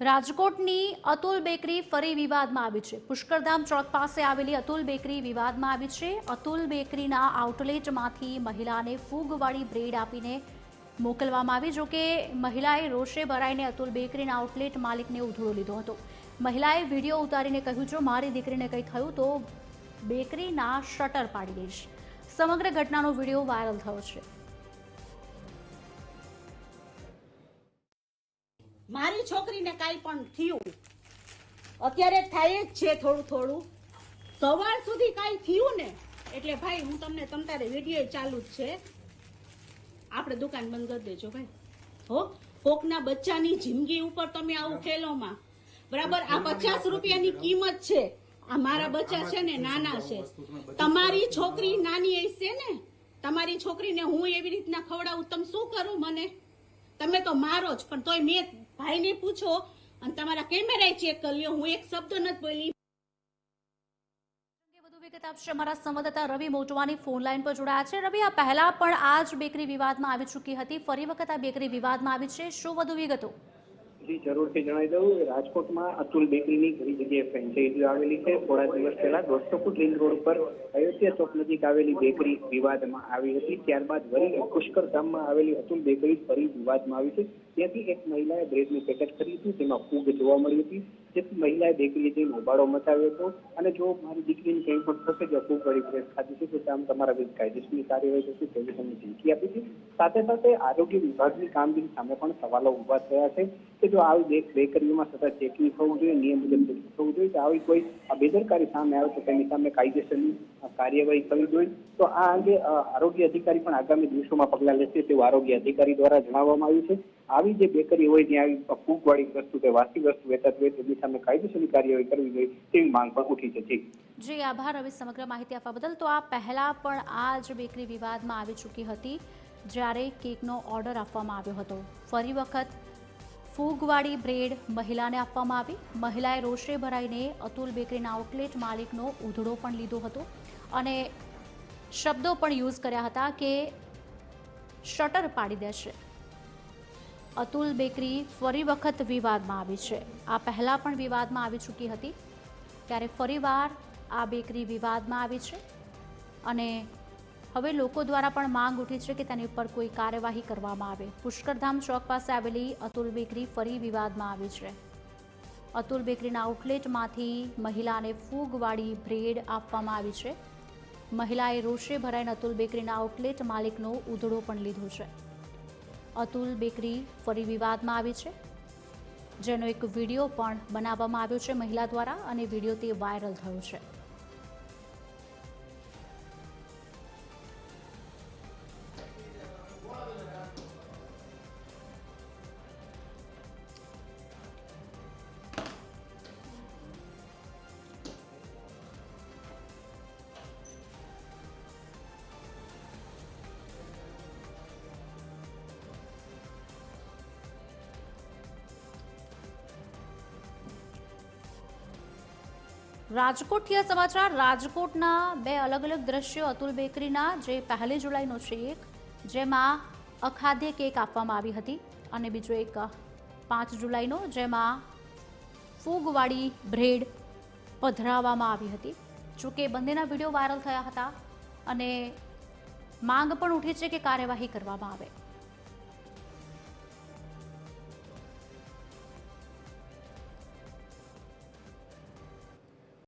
રાજકોટની અતુલ બેકરી ફરી વિવાદમાં આવી છે. પુષ્કરધામ ચોક પાસે આવેલી અતુલ બેકરી વિવાદમાં આવી છે. અતુલ બેકરીના આઉટલેટમાંથી મહિલાને ફૂગવાળી બ્રેડ આપીને મોકલવામાં આવી જોકે મહિલાએ રોષે ભરાઈને અતુલ બેકરીના આઉટલેટ માલિકને ઉધડો લીધો હતો. મહિલાએ વીડિયો ઉતારીને કહ્યું, જો મારી દીકરીને કંઈ થયું તો બેકરીના શટર પાડી દઈશ. સમગ્ર ઘટનાનો વીડિયો વાયરલ થયો છે. મારી છોકરીને કાંઈ પણ થયું. અત્યારે થાય જ છે થોડું થોડું. સવાર સુધી કાંઈ થયું ને, એટલે ભાઈ હું તમને તમ તારે વીડિયો ચાલુ જ છે. આપણે દુકાન બંધ કરી દેજો ભાઈ. હો, કોકના બચ્ચાની જિંદગી ઉપર તમે આવું ખેલોમાં બરાબર? આ પચાસ રૂપિયાની કિંમત છે. આ મારા બચ્ચા છે ને, નાના છે. તમારી છોકરી નાની હશે ને, તમારી છોકરીને હું એવી રીતના ખવડાવું, તમે શું કરું મને? તમે તો મારો જ, પણ તોય મેં ભાઈને પૂછો, અને તમારા કેમેરા ચેક કરી લ્યો, હું એક શબ્દ નથી બોલી. વિગત આપશે અમારા સંવાદદાતા રવિ મોટવાની ફોન લાઈન પર જોડાયા છે. રવિ, આ પહેલા પણ આ જ બેકરી વિવાદમાં આવી ચૂકી હતી. ફરી વખત આ બેકરી વિવાદમાં આવી છે. શું વધુ વિગતો? જી જરૂરથી જણાવી દઉં, રાજકોટમાં અતુલ બેકરીની ઘણી જગ્યાએ ફ્રેન્ચાઇઝી આવેલી છે. થોડા દિવસ પહેલા દોઢસો ફૂટ રિંગ રોડ પર અયોધ્યા ચોક નજીક આવેલી બેકરી વિવાદમાં આવી હતી. ત્યારબાદ વળી પુષ્કર ગામમાં આવેલી અતુલ બેકરી ફરી વિવાદમાં આવી છે. ત્યાંથી એક મહિલાએ બ્રેડનું પેકેટ ખરીદ્યું તેમાં ફૂગ જોવા મળી હતી. જેથી મહિલાએ બેકરીએ જઈને હોબાળો મચાવ્યો હતો. અને જો મારી દીકરીને કંઈ પણ થશે કે ફૂગ વળી બ્રેડ ખાધી છે, તો આમ તમારા વિરુદ્ધ કાયદેસરની કાર્યવાહી થશે તેવી તમને ધમકી આપી હતી સાથે સાથે આરોગ્ય વિભાગની કામગીરી સામે પણ સવાલો ઊભા થયા છે. કે જો આવી બેકરીઓમાં સતત ચેકિંગ થવું જોઈએ, નિયમ મુજબ ચેકિંગ થવું જોઈએ કે આવી કોઈ બેદરકારી સામે આવે તો તેની સામે કાયદેસરની કાર્યવાહી કરવી જોઈએ. તો આ અંગે આરોગ્ય અધિકારી પણ આગામી દિવસોમાં પગલાં લેશે તેવું આરોગ્ય અધિકારી દ્વારા જણાવવામાં આવ્યું છે. આવી જે બેકરી હોય, ત્યાં આવી ફૂગવાળી વસ્તુ કે વાસી વસ્તુ વેચાતી હોય, તેની સામે કાયદેસરની કાર્યવાહી કરવી જોઈએ તેવી માંગ પણ ઉઠી છે. જી, આભાર. હવે સમગ્ર માહિતી આપવા બદલ. તો આ પહેલા પણ આ જ બેકરી વિવાદમાં આવી ચૂકી હતી જ્યારે કેકનો ઓર્ડર આપવામાં આવ્યો હતો. ફરી વખત ફૂગવાળી બ્રેડ મહિલાને આપવામાં આવી. મહિલાએ રોષે ભરાઈને અતુલ બેકરીના આઉટલેટ માલિકનો ઉધડો પણ લીધો હતો અને શબ્દો પણ યુઝ કર્યા હતા કે શટર પાડી દેશે. અતુલ બેકરી ફરી વખત વિવાદમાં આવી છે. આ પહેલાં પણ વિવાદમાં આવી ચૂકી હતી. ત્યારે ફરીવાર આ બેકરી વિવાદમાં આવી છે અને હવે લોકો દ્વારા પણ માંગ ઉઠી છે કે તેની ઉપર કોઈ કાર્યવાહી કરવામાં આવે. પુષ્કરધામ ચોક પાસે આવેલી અતુલ બેકરી ફરી વિવાદમાં આવી છે. અતુલ બેકરીના આઉટલેટમાંથી મહિલાને ફૂગવાળી બ્રેડ આપવામાં આવી છે. મહિલાએ રોષે ભરાઈને અતુલ બેકરીના આઉટલેટ માલિકનો ઉધડો પણ લીધો છે. અતુલ બેકરી ફરી વિવાદમાં આવી છે. જેનો એક વીડિયો પણ બનાવવામાં આવ્યો છે મહિલા દ્વારા અને વીડિયો તે વાયરલ થયો છે. રાજકોટથી આ સમાચાર. રાજકોટના બે અલગ અલગ દ્રશ્યો અતુલ બેકરીના, જે પહેલી જુલાઈનો છે એક, જેમાં અખાદ્ય કેક આપવામાં આવી હતી અને બીજો એક પાંચ જુલાઈનો, જેમાં ફૂગવાળી બ્રેડ પધરાવવામાં આવી હતી. જોકે બંનેના વીડિયો વાયરલ થયા હતા અને માંગ પણ ઉઠી છે કે કાર્યવાહી કરવામાં આવે.